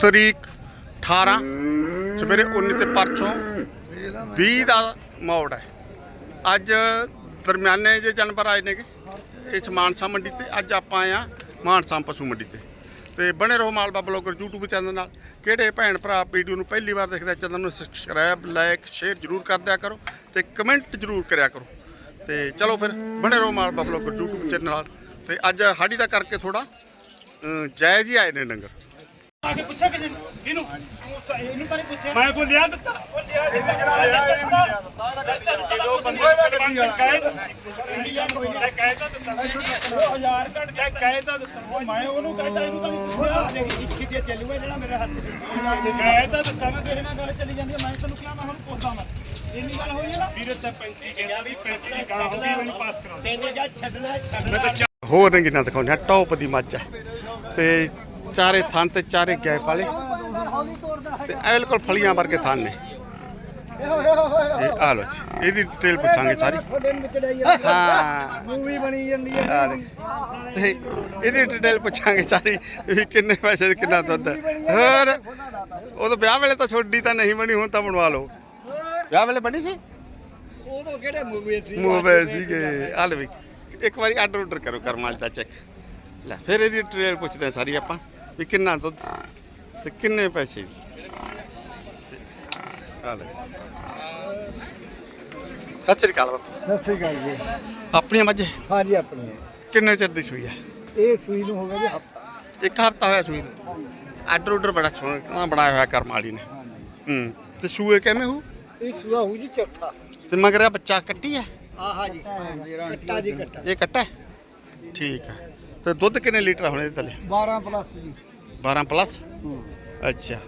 ਤਰੀਕ 18 ਸਵੇਰੇ 19 ਤੇ ਪਰਸੋਂ 20 ਦਾ ਮੌੜ ਹੈ। ਅੱਜ ਦਰਮਿਆਨੇ ਜੇ ਜਾਨਵਰ ਆਏ ਨੇਗੇ, ਇਸ ਮਾਨਸਾ ਮੰਡੀ ਤੇ। ਅੱਜ ਆਪਾਂ ਆਏ ਆ ਮਾਨਸਾ ਪਸ਼ੂ ਮੰਡੀ ਤੇ। ਤੇ ਬਣੇ ਰਹੋ ਮਾਲਵਾ ਬਲੌਗਰ YouTube ਚੈਨਲ ਨਾਲ। ਕਿਹੜੇ ਭੈਣ ਭਰਾ ਵੀਡੀਓ ਨੂੰ ਪਹਿਲੀ ਵਾਰ ਦੇਖਦੇ ਆ, ਚੈਨਲ ਨੂੰ ਸਬਸਕ੍ਰਾਈਬ ਲਾਈਕ ਸ਼ੇਅਰ ਜਰੂਰ ਕਰ ਦਿਆ ਕਰੋ ਤੇ ਕਮੈਂਟ ਜਰੂਰ ਕਰਿਆ ਕਰੋ। ਤੇ ਚਲੋ ਫਿਰ, ਬਣੇ ਰਹੋ ਮਾਲਵਾ ਬਲੌਗਰ YouTube ਚੈਨਲ ਨਾਲ। ਤੇ ਅੱਜ ਹਾੜੀ ਦਾ ਕਰਕੇ ਥੋੜਾ ਜਾਇਜ਼ ਹੀ ਆਏ ਨੇ ਡੰਗਰ। ਆ ਕੇ ਪੁੱਛਿਆ ਕਿਸੇ ਨੂੰ? ਇਹਨੂੰ? ਇਹਨੂੰ ਤਾਂ ਨਹੀਂ ਪੁੱਛਿਆ। ਮੈਂ ਕੋਈ ਲਿਆ ਦਿੱਤਾ? ਜਦੋਂ ਬੰਦੇ ਸਰਪੰਚ ਕਹੇ ਮੈਂ ਕਹਿ ਤਾਂ ਦਿੱਤਾ। ਹਜ਼ਾਰ ਘੱਟ ਕੇ ਕਹਿ ਤਾਂ ਦਿੱਤਾ। ਮੈਂ ਉਹਨੂੰ ਕਹਿੰਦਾ ਇਹਨੂੰ ਤਾਂ ਨਹੀਂ ਪੁੱਛਿਆ। ਇੱਕੀ ਤੇ ਚੱਲੂਗਾ ਜਿਹੜਾ ਮੇਰੇ ਹੱਥ ਤੇ। ਕਹਿ ਤਾਂ ਦਿੱਤਾ। ਮੈਂ ਤੇਰੇ ਨਾਲ ਗੱਲ ਚੱਲੀ ਜਾਂਦੀ ਹੈ, ਮੈਂ ਤੈਨੂੰ ਕਿਹਾ ਮੈਂ ਹੁਣ ਪੁੱਛਦਾ ਮੈਂ ਇੰਨੀ ਗੱਲ ਹੋਈ ਹੈ ਨਾ? ਵੀਰੇ ਤੇ 35 ਕਹਿੰਦਾ ਵੀ 35 ਦੀ ਗਾਂ ਹੁੰਦੀ ਮੈਨੂੰ ਪਾਸ ਕਰਾ ਦੇ। ਤੈਨੂੰ ਜਾਂ ਛੱਡਣਾ ਛੱਡਣਾ। ਮੈਂ ਤਾਂ ਚਾਰ ਹੋਰ ਰੰਗੀਨਾਂ ਦਿਖਾਉਂਦੇ ਆ ਟੌਪ ਦੀ ਮੱਝ ਹੈ। ਤੇ ਚਾਰੇ ਥਣ ਤੇ ਚਾਰੇ ਗੈਪ ਵਾਲੇ ਤੇ ਇਹ ਬਿਲਕੁਲ ਫਲੀਆਂ ਵਰਗੇ ਥਣ ਨੇ। ਇਹ ਆ ਲੋ ਜੀ, ਇਹਦੀ ਡਿਟੇਲ ਪੁੱਛਾਂਗੇ ਸਾਰੀ। ਹਾਂ। ਮੂਵੀ ਬਣੀ ਜਾਂਦੀ ਹੈ ਤੇ ਇਹਦੀ ਡਿਟੇਲ ਪੁੱਛਾਂਗੇ ਸਾਰੀ ਵੀ ਕਿੰਨੇ ਪੈਸੇ ਤੇ ਕਿੰਨਾ ਦੁੱਧ ਹੋਰ, ਉਹ ਵਿਆਹ ਵੇਲੇ ਤਾਂ ਛੋਡੀ ਤਾਂ ਨਹੀਂ ਬਣੀ, ਹੁਣ ਤਾਂ ਬਣਵਾ ਲਓ। ਵਿਆਹ ਵੇਲੇ ਬਣੀ ਸੀ? ਉਦੋਂ ਕਿਹੜੇ ਮੂਵੀ ਸੀ ਮੋਬਾਈਲ ਸੀਗੇ ਆਲ ਵੀ, ਇੱਕ ਵਾਰੀ ਆਰਡਰ ਆਰਡਰ ਕਰੋ ਕਰਮ ਦਾ ਚੈੱਕ ਲੈ, ਫਿਰ ਇਹਦੀ ਡਿਟੇਲ ਪੁੱਛਦੇ ਸਾਰੀ ਆਪਾਂ। ਵੀ ਕਿੰਨਾ ਦੁੱਧ? ਤੇ ਕਿੰਨੇ ਪੈਸੇ? ਆ ਲੈ। ਸਤਿ ਸ੍ਰੀ ਅਕਾਲ ਬਾਪੂ। ਸਤਿ ਸ੍ਰੀ ਅਕਾਲ ਜੀ। ਆਪਣੀਆਂ ਮੱਝ? ਹਾਂਜੀ ਆਪਣੀ ਕਿੰਨੇ ਚਿਰ ਦੀ ਸੂਈ ਹੈ ਇਹ ਸੂਈ ਨੂੰ ਹੋ ਗਿਆ ਜੀ ਹਫਤਾ। ਇੱਕ ਹਫਤਾ ਹੋਇਆ ਸੂਈ ਨੂੰ? ਆਰਡਰ ਆਰਡਰ ਬੜਾ ਸੋਹਣਾ ਬਣਾਇਆ ਹੋਇਆ ਕਰਮ ਵਾਲੀ ਨੇ। ਹੂੰ ਤੇ ਸੂਏ ਕਿਵੇਂ ਹੋ ਇਹ ਸੂਆ ਹੋ ਜੀ ਚੌਥਾ। ਤੇ ਮਗਰ ਇਹ ਬੱਚਾ ਕੱਟੀ ਹੈ ਆਹਾ ਜੀ। ਕੱਟਾ ਜੀ ਕੱਟਾ। ਇਹ ਕੱਟਾ? ਹੈ? ਠੀਕ ਹੈ ਤੇ ਦੁੱਧ ਕਿੰਨੇ ਲੀਟਰ ਹੋਣੇ ਇਹਦੇ ਥੱਲੇ? 12 ਪਲੱਸ ਜੀ। 12 ਪਲੱਸ? ਹੂੰ। ਅੱਛਾ।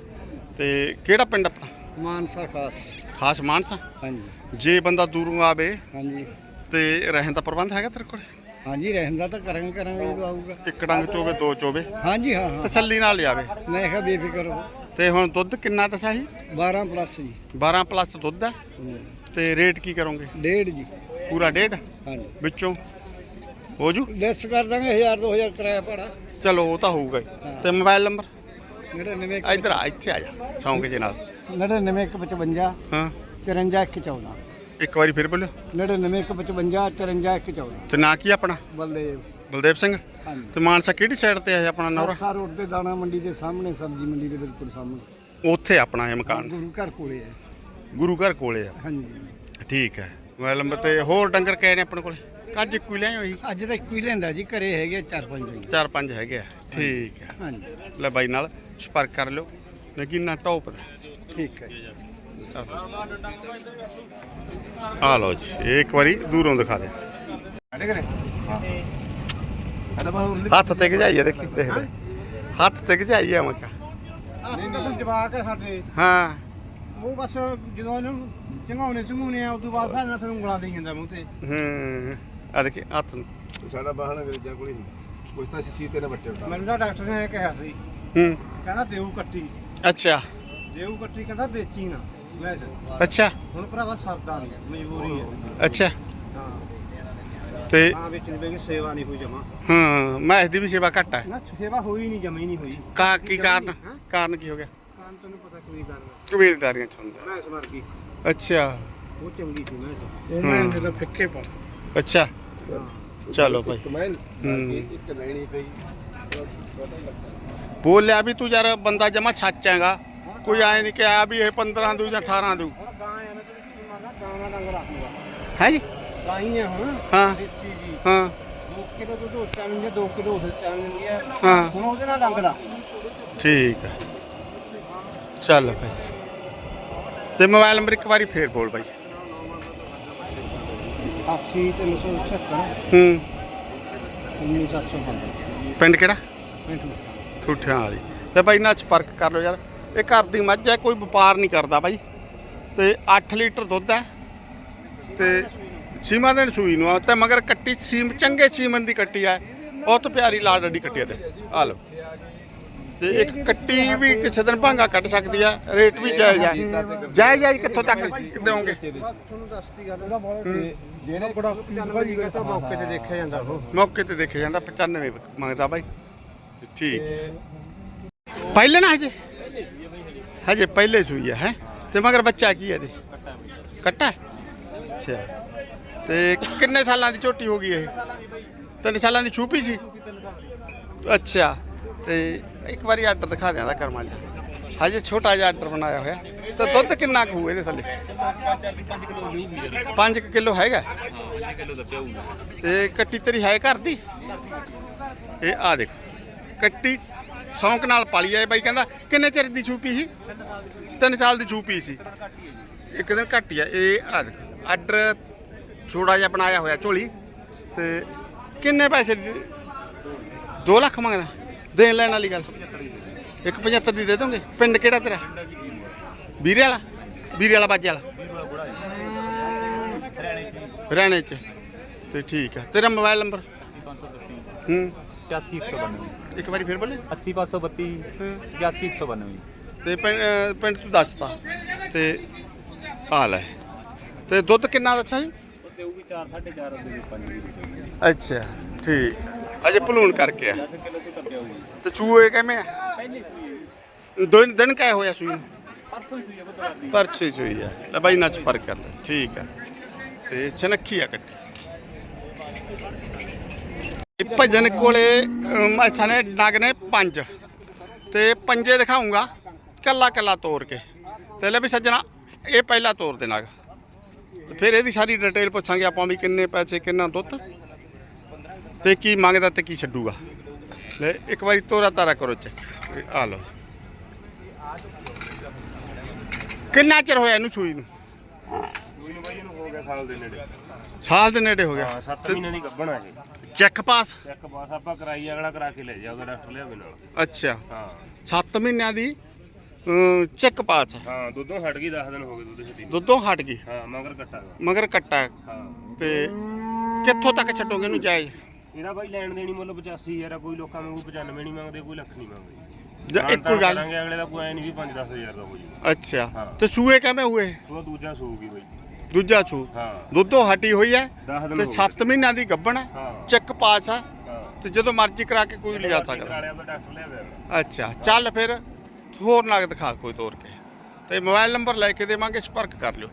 ਤੇ ਕਿਹੜਾ ਪਿੰਡ ਆਪਣਾ? ਮਾਨਸਾ ਖਾਸ। ਖਾਸ ਮਾਨਸਾ? ਹਾਂਜੀ। ਜੇ ਬੰਦਾ ਦੂਰੋਂ ਆਵੇ ਹਾਂਜੀ। ਤੇ ਰਹਿਣ ਦਾ ਪ੍ਰਬੰਧ ਹੈਗਾ ਤੇਰੇ ਕੋਲ? ਹਾਂਜੀ ਰਹਿੰਦਾ ਤਾਂ ਕਰਾਂਗੇ ਕਰਾਂਗੇ ਜਦੋਂ ਆਊਗਾ। ਇੱਕ ਡੰਗ ਚੋਵੇ ਦੋ ਚੋਵੇ। ਹਾਂਜੀ ਹਾਂ ਹਾਂ। ਤਸੱਲੀ ਨਾਲ ਲਿਆਵੇ ਮੈਂ ਕਿਹਾ ਬੇਫਿਕਰ ਰਹੋ। ਤੇ ਹੁਣ ਦੁੱਧ ਕਿੰਨਾ ਦੱਸਿਆ ਸੀ 12 ਪਲੱਸ ਜੀ। 12 ਪਲੱਸ ਦੁੱਧ ਹੈ। ਹੂੰ। ਤੇ ਰੇਟ ਕੀ ਕਰੋਗੇ? ਡੇਢ ਜੀ। ਪੂਰਾ ਡੇਢ? ਹਾਂਜੀ। ਵਿੱਚੋਂ? ਹੋ ਜੂ ਲੈਸ ਕਰ ਦਾਂਗੇ 1000 2000 ਕਿਰਾਇਆ ਭਾੜਾ। ਚਲੋ ਉਹ ਤਾਂ ਹੋਊਗਾ ਹੀ। ਤੇ ਮੋਬਾਈਲ ਨੰਬਰ? 99 ਇੱਧਰ ਆ ਇੱਥੇ ਆ ਜਾ ਸੌਂਕ ਜੇ ਨਾਲ। 99 155 ਹਾਂ। 54 114 ਇੱਕ ਵਾਰੀ ਫਿਰ ਬੋਲਿਓ 99 155 54 114 ਤੇ ਨਾਂ ਕੀ ਆਪਣਾ? ਬਲਦੇਵ। ਬਲਦੇਵ ਸਿੰਘ? ਹਾਂਜੀ। ਤੇ ਮਾਨਸਾ ਕਿਹੜੀ ਸਾਈਡ ਤੇ ਹੈ ਆਪਣਾ ਨੌਰਾ? ਸਰਸਾ ਰੋਡ ਤੇ ਦਾਣਾ ਮੰਡੀ ਦੇ ਸਾਹਮਣੇ ਸਬਜ਼ੀ ਮੰਡੀ ਦੇ ਬਿਲਕੁਲ ਸਾਹਮਣੇ। ਉੱਥੇ ਆਪਣਾ ਇਹ ਮਕਾਨ। ਗੁਰੂ ਘਰ ਕੋਲੇ ਹੈ ਗੁਰੂ ਘਰ ਕੋਲੇ ਆ। ਹਾਂਜੀ। ਠੀਕ ਹੈ। ਮੋਬਾਈਲ ਨੰਬਰ ਤੇ ਹੋਰ ਡੰਗਰ ਕਹੇ ਨੇ ਆਪਣੇ ਕੋਲੇ? ਕੱਜ ਇੱਕੋ ਹੀ ਹੋਈ? ਅੱਜ ਤਾਂ ਇੱਕੋ ਹੀ ਲੈਂਦਾ ਜੀ ਘਰੇ ਹੈਗੇ ਚਾਰ ਪੰਜ ਜੀ ਚਾਰ ਪੰਜ ਹੈਗੇ ਆ ਠੀਕ ਹੈ ਹਾਂਜੀ। ਲੈ ਬਾਈ ਨਾਲ ਸੰਪਰਕ ਕਰ ਲਿਓ ਲੇਕਿਨ ਟੌਪ ਦਾ। ਠੀਕ ਹੈ। ਆ ਲਓ ਜੀ ਇਹ ਇੱਕ ਵਾਰੀ ਦੂਰੋਂ ਦਿਖਾ ਦੇ। ਹੱਥ ਤੇ ਗਜਾਈਏ ਦੇਖੀ ਦੇਖਦੇ। ਹੱਥ ਤੇ ਗਜਾਈਏ ਮੈਂ ਕਿਹਾ। ਜਵਾਕ ਹੈ ਸਾਡੇ। ਹਾਂ। ਉਹ ਬਸ ਜਦੋਂ ਇਹਨੂੰ ਚੰਗਾਉਣੇ ਚੰਗਾਉਣੇ ਆ ਉਦੋਂ ਬਾਅਦ ਫਿਰ ਫਿਰ ਉਂਗਲਾਂ ਦੇਈ ਜਾਂਦਾ ਮੂੰਹ ਤੇ। ਹੂੰ। ਆ ਦੇਖੀ ਹੱਥ ਨੂੰ। ਸਾਡਾ ਬਾਹਣਾ ਅੰਗਰੇਜ਼ਾਂ ਕੋਲ ਹੀ ਨਹੀਂ ਕੁਛ ਤਾਂ ਸੀ ਤੇ ਨਾ ਬੱਟੇ ਮੈਨੂੰ ਤਾਂ ਡਾਕਟਰ ਨੇ ਇਹ ਕਿਹਾ ਸੀ। ਹੂੰ। ਕਹਿੰਦਾ ਦੇਊ ਕੱਟੀ। ਅੱਛਾ। ਦੇਊ ਕੱਟੀ ਕਹਿੰਦਾ ਵੇਚੀ ਨਾ। ਮੈਂ ਕਿਹਾ, ਅੱਛਾ। ਹੁਣ ਭਰਾਵਾ ਸਰਦਾ ਨਹੀਂ ਮਜਬੂਰੀ ਹੈ। ਅੱਛਾ। ਹਾਂ। ਤੇ ਹਾਂ ਵੇਚਣ ਵੇਗੀ ਸੇਵਾ ਨਹੀਂ ਹੋਈ ਜਮਾ। ਹਾਂ ਮੈਂ ਇਸ ਦੀ ਵੀ ਸੇਵਾ ਘੱਟ ਹੈ ਨਾ ਸੇਵਾ ਹੋਈ ਨਹੀਂ ਜਮਾ ਹੀ ਨਹੀਂ ਹੋਈ। ਕਾ ਕੀ ਕਾਰਨ? ਕਾਰਨ ਕੀ ਹੋ ਗਿਆ? ਕਾਨ ਤੈਨੂੰ ਪਤਾ ਕੋਈ ਕਰਨਾ ਕਬੀਲਦਾਰੀਆਂ ਚ ਹੁੰਦਾ। ਮੈਂ ਸਮਰ ਗਈ ਅੱਛਾ। ਉਹ ਚੰਗੀ ਸੀ ਮੈਂ ਉਹ ਹਾਂ। ਮੈਂ ਤਾਂ ਫਿੱਕੇ ਪਾ ਅੱਛਾ। ਬੋਲਿਆ ਵੀ ਤੂੰ ਯਾਰ ਬੰਦਾ ਜਮਾ ਛੱਚ ਹੈਗਾ। ਕੋਈ ਐ ਨਹੀਂ ਕਿਹਾ ਵੀ ਇਹ 15 ਦੂ ਜਾਂ 18 ਦੂ ਕੀ ਹੈ ਜੀ? ਗਾਂ ਹੀ ਆ ਹਾਂ। ਹਾਂ। 2 ਕਿਲੋ ਦੁੱਧ ਉਸ ਟਾਈਮ ਦਿੰਦੀ 2 ਕਿਲੋ ਉਸ ਟਾਈਮ ਦਿੰਦੀ ਹੈ ਹਾਂ। ਹੁਣ ਉਹਦੇ ਨਾਲ ਡੰਗ ਦਾ ਠੀਕ ਹੈ ਚੱਲ ਭਾਈ। ਤੇ ਮੋਬਾਈਲ ਨੰਬਰ ਇੱਕ ਵਾਰੀ ਫੇਰ ਬੋਲ ਭਾਈ। 80 376 ਹੂੰ। 9715 ਪਿੰਡ ਕਿਹੜਾ? ਠੂਠਿਆਂ ਵਾਲੀ। ਤੇ ਬਾਈ ਨਾਲ ਸੰਪਰਕ ਕਰ ਲਓ ਯਾਰ। ਇਹ ਘਰ ਦੀ ਮੱਝ ਹੈ ਕੋਈ ਵਪਾਰ ਨਹੀਂ ਕਰਦਾ ਬਾਈ। ਤੇ 8 ਲੀਟਰ ਦੁੱਧ ਹੈ। ਤੇ ਸੀਮਾ ਦੇ ਸੂਈ ਨੂੰ ਆ। ਤੇ ਮਗਰ ਕੱਟੀ ਸੀਮ ਚੰਗੇ ਸੀਮਨ ਦੀ ਕੱਟੀ ਹੈ। ਬਹੁਤ ਪਿਆਰੀ ਲਾਲ ਡੱਡੀ ਕੱਟੀ ਹੈ ਤੇ। ਆ ਲਓ। ਤੇ ਇੱਕ ਕੱਟੀ ਵੀ ਕਿਸੇ ਦਿਨ ਭਾਂਗਾ ਕੱਢ ਸਕਦੀ ਆ ਰੇਟ ਵੀ ਜਾਇਜ਼ ਹੈ ਜਾਇਜ਼ ਜਾਇਜ਼ ਕਿੱਥੋਂ ਤੱਕ? ਦੇਵੋਗੇ ਤੁਹਾਨੂੰ ਗੱਲ ਉਹਦਾ ਜਿਹੜੇ ਮੌਕੇ ਤੇ ਦੇਖਿਆ ਜਾਂਦਾ ਉਹ ਮੌਕੇ ਤੇ ਦੇਖਿਆ ਜਾਂਦਾ 95 ਮੰਗਦਾ ਬਾਈ। ਠੀਕ। ਪਹਿਲੇ ਨਾ ਹਜੇ? ਹਜੇ ਪਹਿਲੇ ਸੂਈ ਹੈ ਹੈ? ਤੇ ਮਗਰ ਬੱਚਾ ਕੀ ਹੈ ਇਹਦੇ? ਕੱਟਾ? ਅੱਛਾ। ਤੇ ਕਿੰਨੇ ਸਾਲਾਂ ਦੀ ਝੋਟੀ ਹੋ ਗਈ ਇਹ? ਤਿੰਨ ਸਾਲਾਂ ਦੀ ਛੂਪੀ ਸੀ? ਅੱਛਾ। ਤੇ ਇੱਕ ਵਾਰੀ ਆਰਡਰ ਦਿਖਾ ਦਿਆਂ ਦਾ ਕਰਮ ਵਾਲਿਆ ਹਜੇ ਛੋਟਾ ਜਿਹਾ ਆਰਡਰ ਬਣਾਇਆ ਹੋਇਆ। ਤੇ ਦੁੱਧ ਕਿੰਨਾ ਕੁ ਹੋਊ ਇਹਦੇ ਥੱਲੇ? 5 ਕਿਲੋ ਹੈਗਾ। ਤੇ ਕੱਟੀ ਤੇਰੀ ਹੈ ਘਰ ਦੀ? ਇਹ ਆ ਦੇਖ। ਕੱਟੀ ਸ਼ੌਂਕ ਨਾਲ ਪਾਲੀ ਆਏ ਬਾਈ, ਕਹਿੰਦਾ ਕਿੰਨੇ ਚਿਰ ਦੀ ਛੂਪੀ ਸੀ? ਤਿੰਨ ਸਾਲ ਦੀ ਛੂਪੀ ਸੀ। ਇੱਕ ਦਿਨ ਘੱਟੀ ਆ। ਇਹ ਆ ਦੇਖ। ਆਰਡਰ ਛੋੜਾ ਜਿਹਾ ਬਣਾਇਆ ਹੋਇਆ ਝੋਲੀ। ਤੇ ਕਿੰਨੇ ਪੈਸੇ ਦੀ? 2 ਲੱਖ ਮੰਗਦਾ। ਦੇਣ ਲੈਣ ਵਾਲੀ ਗੱਲ। ਇੱਕ 75 ਦੀ ਦੇ ਦੋਗੇ? ਪਿੰਡ ਕਿਹੜਾ ਤੇਰਾ? ਵੀਰੇ ਵਾਲਾ? ਵੀਰੇ ਵਾਲਾ ਬਾਜੇ ਵਾਲਾ। ਹਰਿਆਣੇ ਚ। ਤੇ ਠੀਕ ਆ। ਤੇਰਾ ਮੋਬਾਈਲ ਨੰਬਰ? ਹੂੰ। 84192 ਇੱਕ ਵਾਰੀ ਫਿਰ ਬੋਲੇ। 80532 ਹਾਂ। 84192 ਤੇ ਪਿੰਡ ਤੂੰ ਦੱਸਤਾ ਤੇ। ਆ ਲੈ। ਤੇ ਦੁੱਧ ਕਿੰਨਾ ਦੱਸਿਆ ਜੀ? ਤੇ ਉਹ ਵੀ 4 4.5 ਦੇ 5 ਦੀ ਅੱਛਾ ਠੀਕ। ਅਜੇ ਭਲੂਣ ਕਰਕੇ ਆ। 10 ਕਿਲੋ ਤੋਂ ਚੂਹੇ ਕਿਵੇਂ ਆ? ਪਹਿਲੀ ਸੂਈ। ਦੋ ਦਿਨ ਕਾਇ ਹੋਇਆ ਸੂਈ ਪਰਸੋਂ ਸੂਈ ਹੈ ਬੁੱਧਵਾਰ ਦੀ। ਪਰਚੀ ਸੂਈ ਆ। ਲੈ ਬਾਈ ਨੱਚ ਪਰ ਕਰ ਲੈ। ਠੀਕ ਆ। ਤੇ ਛਨੱਖੀ ਆ ਕੱਟੀ। ਭਜਨ ਕੋਲੇ ਅਮ, ਇੱਥਾਂ ਨੇ ਨਗ ਨੇ ਪੰਜ। ਤੇ ਪੰਜੇ ਦਿਖਾਉਂਗਾ ਕੱਲਾ ਕੱਲਾ ਤੋੜ ਕੇ। ਤੇ ਲੈ ਵੀ ਸੱਜਣਾ ਇਹ ਪਹਿਲਾ ਤੋੜ ਦੇ ਨਗ ਫਿਰ ਇਹਦੀ ਸਾਰੀ ਡਿਟੇਲ ਪੁੱਛਾਂਗੇ ਆਪਾਂ ਵੀ ਕਿੰਨੇ ਪੈਸੇ ਕਿੰਨਾ ਦੁੱਧ। ਤੇ ਕੀ ਮੰਗਦਾ ਤੇ ਕੀ ਛੱਡੂਗਾ? ਲੈ ਇੱਕ ਵਾਰੀ ਤੋਰਾ ਤਾਰਾ ਕਰੋ ਚੈੱਕ ਆ ਲਓ। ਕਿੰਨਾ ਚਿਰ ਹੋਇਆ ਇਹਨੂੰ ਸੂਈ ਨੂੰ? ਹੋ ਗਿਆ ਸਾਲ ਦੇ ਨੇੜੇ ਸਾਲ ਦੇ ਨੇੜੇ ਹੋ ਹਾਂ ਗਿਆ 7 ਮਹੀਨੇ ਦੀ ਗੱਭਣ ਆ ਇਹ ਚੈੱਕ ਪਾਸ ਚੈੱਕ ਪਾਸ ਆਪਾਂ ਕਰਾਈ ਅਗਲਾ ਕਰਾ ਕੇ ਲੈ ਜਾਊਗਾ ਡਾਕਟਰ ਲਿਆਵੇ ਨਾਲ। ਅੱਛਾ। ਹਾਂ। 7 ਮਹੀਨਿਆਂ ਦੀ ਅਮ, ਚੈੱਕ ਪਾਸ ਹੈ। ਹਾਂ ਦੁੱਧੋਂ ਹਟ ਗਈ 10 ਦਿਨ ਹੋ ਗਏ ਦੁੱਧ ਛੱਡੀ ਨੂੰ। ਦੁੱਧੋਂ ਹਟ ਗਈ? ਹਾਂ ਮਗਰ ਕੱਟਾ ਗਾ। ਮਗਰ ਕੱਟਾ। ਹੈ। ਹਾਂ। ਤੇ ਕਿੱਥੋਂ ਤੱਕ ਛੱਡੋਗੇ ਇਹਨੂੰ ਜਾਇਜ਼? ਇਹਦਾ ਬਾਈ ਲੈਣ ਦੇਣੀ ਮੁੱਲ 85000 ਆ ਕੋਈ ਲੋਕਾਂ ਨੂੰ 95 ਨਹੀਂ ਮੰਗਦੇ ਕੋਈ ਲੱਖ ਨਹੀਂ ਮੰਗਦੇ। ਜਾਂ ਇੱਕੋ ਗੱਲ ਕਰਾਂਗੇ ਅਗਲੇ ਦਾ ਕੋਈ ਐ ਨਹੀਂ ਵੀ 5-10000 ਦਾ ਹੋ ਜੂ ਅੱਛਾ। ਹਾਂ। ਤੇ ਸੂਏ ਕਿਵੇਂ ਹੋਏ? ਉਹ ਦੂਜਾ ਸੂਗੀ ਬਾਈ ਦੂਜਾ ਛੂ ਹਾਂ। ਦੁੱਧੋਂ ਹਟੀ ਹੋਈ ਹੈ 10 ਦਿਨ ਤੇ ਹੋ 7 ਮਹੀਨਿਆਂ ਦੀ ਗੱਭਣ ਹੈ। ਹਾਂ। ਚੈੱਕ ਪਾਸ ਹੈ ਹਾਂ। ਤੇ ਜਦੋਂ ਮਰਜ਼ੀ ਕਰਾ ਕੇ ਕੋਈ ਲਿਜਾ ਸਕਦਾ। ਤਾਂ ਡਾਕਟਰ। ਅੱਛਾ। ਚੱਲ ਫਿਰ ਹੋਰ ਨਗ ਦਿਖਾ ਕੋਈ ਤੋਰ ਕੇ। ਤੇ ਮੋਬਾਈਲ ਨੰਬਰ ਲੈ ਕੇ ਦੇਵਾਂਗੇ ਸੰਪਰਕ ਕਰ ਲਿਓ।